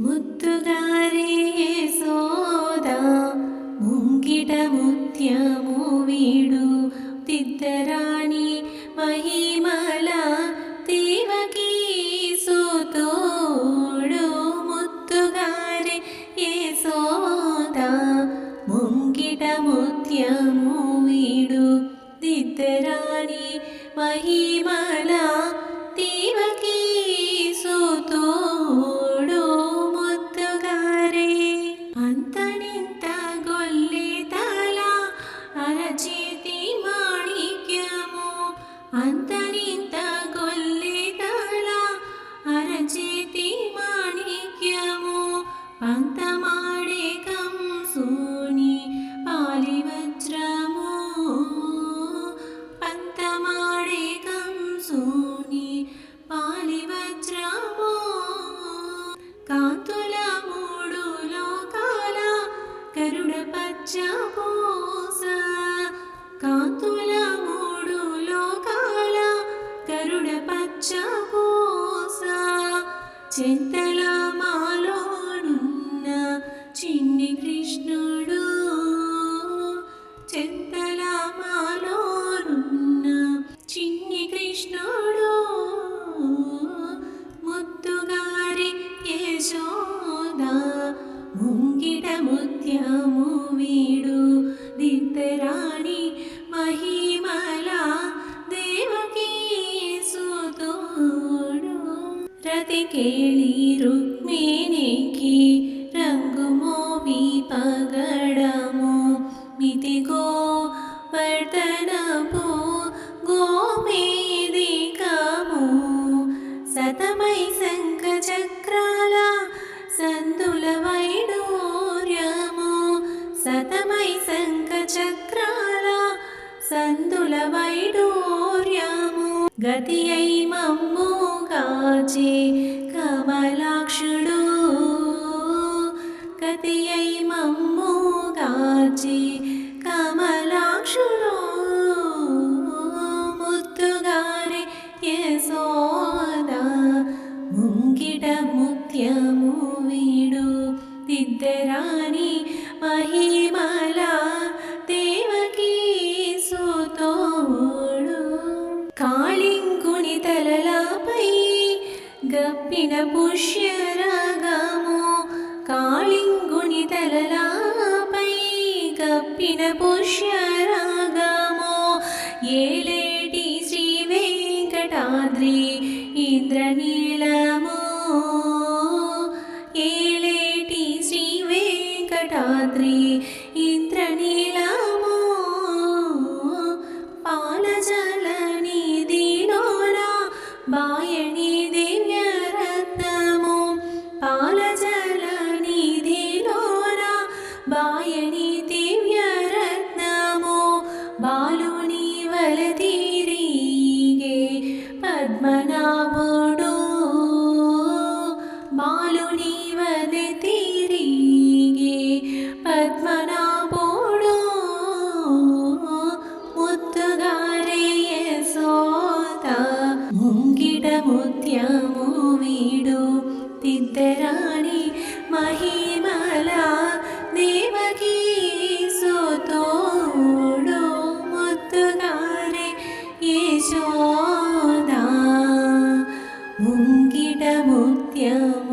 ముత్తుగారి సోద ముంగిట ముత్యము వీడు. తిద్దరాణి మహిమల దేవకీ సుతోడు ముత్తుగారి సోద ముంగిట ముత్యము వీడు. తిద్దరాణి మహిమల దేవకీ అంతనింత గొల్లి తల అరచేతి మాణిక్యము పంతమాడే కంసూని పాలి వజ్రము పంతమాడే కంసూని పాలి వజ్రము కాంతుల మూడు లోకాల కరుడ పచ్చపూస చింతల మాలోనున్న చిన్ని కృష్ణుడు. రతి కేళి రుక్మిణికి రంగు మోవి పగడము మితిగో వర్ధనపు గోమేదికము సతమై శంఖ చక్రాల సందుల వైడూర్యము. సతమై శంఖ చక్రాల సందుల వైడూర్యము. గతి అయి మమ్ము కాచి కమల తప్పిన పుష్యరాగము కాళింగుని తలలాపై కప్పిన పుష్యరాగము. ఏలేటి శ్రీ వెంకటాద్రి ఇంద్రనీలము. ఏలేటి శ్రీ వెంకటాద్రి ఇంద్రనీలము. పాలజలని దీనోరా బాయని బాయని దివ్యరత్నము బాలుని వలతిరిగే పద్మనాభుడు బాలుని వలతిరిగే పద్మనాభుడు ముత్తుగారే యశోద ముంగిట ముత్యము వీడు తిద్దరాణి మహిమల దేవకీ సుతోడు ముత్తుగారే యశోద ముంగిట ముత్యము